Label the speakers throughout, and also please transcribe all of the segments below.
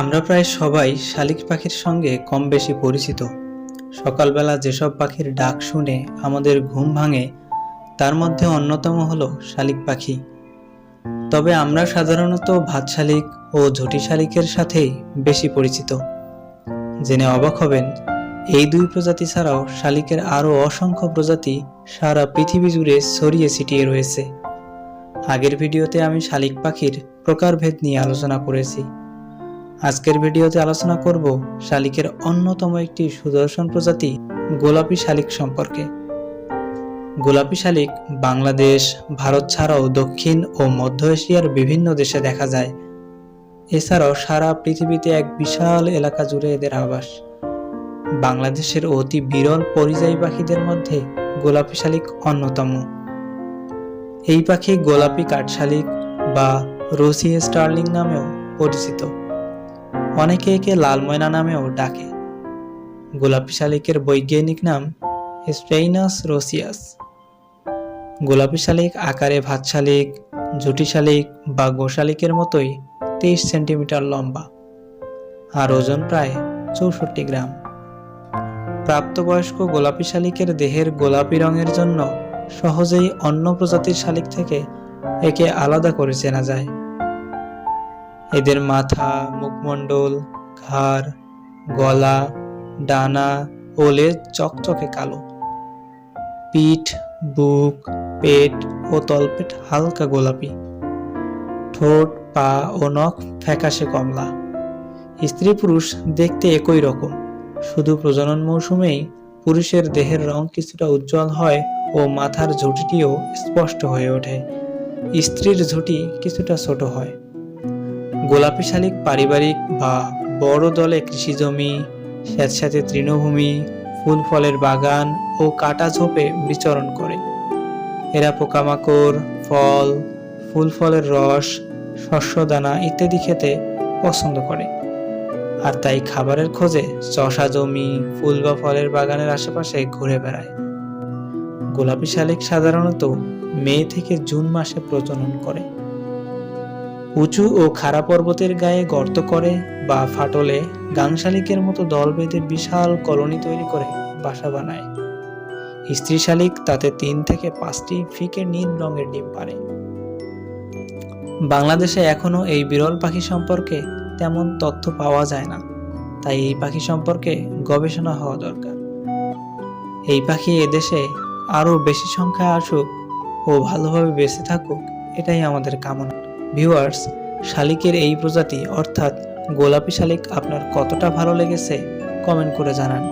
Speaker 1: আমরা প্রায় সবাই শালিক পাখির সঙ্গে কম বেশি পরিচিত। সকালবেলা যেসব পাখির ডাক শুনে আমাদের ঘুম ভাঙে, তার মধ্যে অন্যতম হলো শালিক পাখি। তবে আমরা সাধারণত ভাত শালিক ও ঝুটি শালিকের সাথেই বেশি পরিচিত। জেনে অবাক হবেন, এই দুই প্রজাতি ছাড়াও শালিকের আরও অসংখ্য প্রজাতি সারা পৃথিবী জুড়ে ছড়িয়ে ছিটিয়ে রয়েছে। আগের ভিডিওতে আমি শালিক পাখির প্রকারভেদ নিয়ে আলোচনা করেছি। আজকের ভিডিওতে আলোচনা করব শালিকের অন্যতম একটি সুদর্শন প্রজাতি গোলাপি শালিক সম্পর্কে। গোলাপি শালিক বাংলাদেশ, ভারত ছাড়াও দক্ষিণ ও মধ্য এশিয়ার বিভিন্ন দেশে দেখা যায়। এছাড়াও সারা পৃথিবীতে এক বিশাল এলাকা জুড়ে এদের আবাস। বাংলাদেশের অতি বিরল পরিযায়ী পাখিদের মধ্যে গোলাপি শালিক অন্যতম। এই পাখি গোলাপি কাঠশালিক বা রোসি স্টার্লিং নামেও পরিচিত। অনেকে একে লাল ময়না নামেও ডাকে। গোলাপি শালিকের বৈজ্ঞানিক নাম স্পেইনাস রোসিয়াস। গোলাপি শালিক আকারে ভাত শালিক জুটি শালিক বা গোশালিকের মতোই তেইশ সেন্টিমিটার লম্বা আর ওজন প্রায় চৌষট্টি গ্রাম। প্রাপ্তবয়স্ক গোলাপি শালিকের দেহের গোলাপি রঙের জন্য সহজেই অন্য প্রজাতির শালিক থেকে একে আলাদা করে চেনা যায়। এদের মাথা, মুখমণ্ডল, ঘাড়, গলা, ডানা ও লেজ চকচকে কালো। পিঠ, বুক, পেট ও তলপেট হালকা গোলাপি। ঠোঁট, পা ও নখ ফ্যাকাশে কমলা। স্ত্রী পুরুষ দেখতে একই রকম। শুধু প্রজনন মৌসুমেই পুরুষের দেহের রং কিছুটা উজ্জ্বল হয় ও মাথার ঝুঁটিটিও স্পষ্ট হয়ে ওঠে। স্ত্রীর ঝুঁটি কিছুটা ছোট হয়। গোলাপি শালিক পারিবারিক বা বড় দলে কৃষিজমি স্যাঁতস্যাঁতে তৃণভূমি, ফুল ফলের বাগান ও কাটা ঝোপে বিচরণ করে। এরা পোকামাকড়, ফল, ফুল ফলের রস শস্যদানা ইত্যাদি খেতে পছন্দ করে। আর তাই খাবারের খোঁজে চষা জমি, ফুল বা ফলের বাগানের আশেপাশে ঘুরে বেড়ায়। গোলাপি শালিক সাধারণত মে থেকে জুন মাসে প্রজনন করে। উঁচু ও খাড়া পর্বতের গায়ে গর্ত করে বা ফাটলে গাংশালিকের মতো দল বেঁধে বিশাল কলোনি তৈরি করে বাসা বানায়। স্ত্রী শালিক তাতে তিন থেকে পাঁচটি ফিকে নীল রঙের ডিম পারে বাংলাদেশে এখনও এই বিরল পাখি সম্পর্কে তেমন তথ্য পাওয়া যায় না, তাই এই পাখি সম্পর্কে গবেষণা হওয়া দরকার। এই পাখি এদেশে আরও বেশি সংখ্যায় আসুক ও ভালোভাবে বেঁচে থাকুক, এটাই আমাদের কামনা। ভিউয়ার্স, শালিকের এই প্রজাতি, অর্থাৎ গোলাপি শালিক, আপনার কতটা ভালো লেগেছে কমেন্ট করে জানান।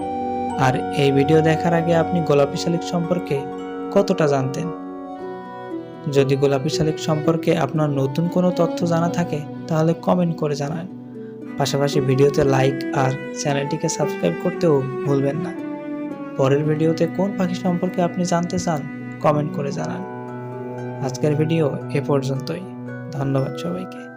Speaker 1: আর এই ভিডিও দেখার আগে আপনি গোলাপি শালিক সম্পর্কে কতটা জানতেন? যদি গোলাপি শালিক সম্পর্কে আপনার নতুন কোনো তথ্য জানা থাকে, তাহলে কমেন্ট করে জানান। পাশাপাশি ভিডিওতে লাইক আর চ্যানেলটিকে সাবস্ক্রাইব করতেও ভুলবেন না। পরের ভিডিওতে কোন পাখি সম্পর্কে আপনি জানতে চান, কমেন্ট করে জানান। আজকের ভিডিও এ পর্যন্তই। ধন্যবাদ সবাইকে।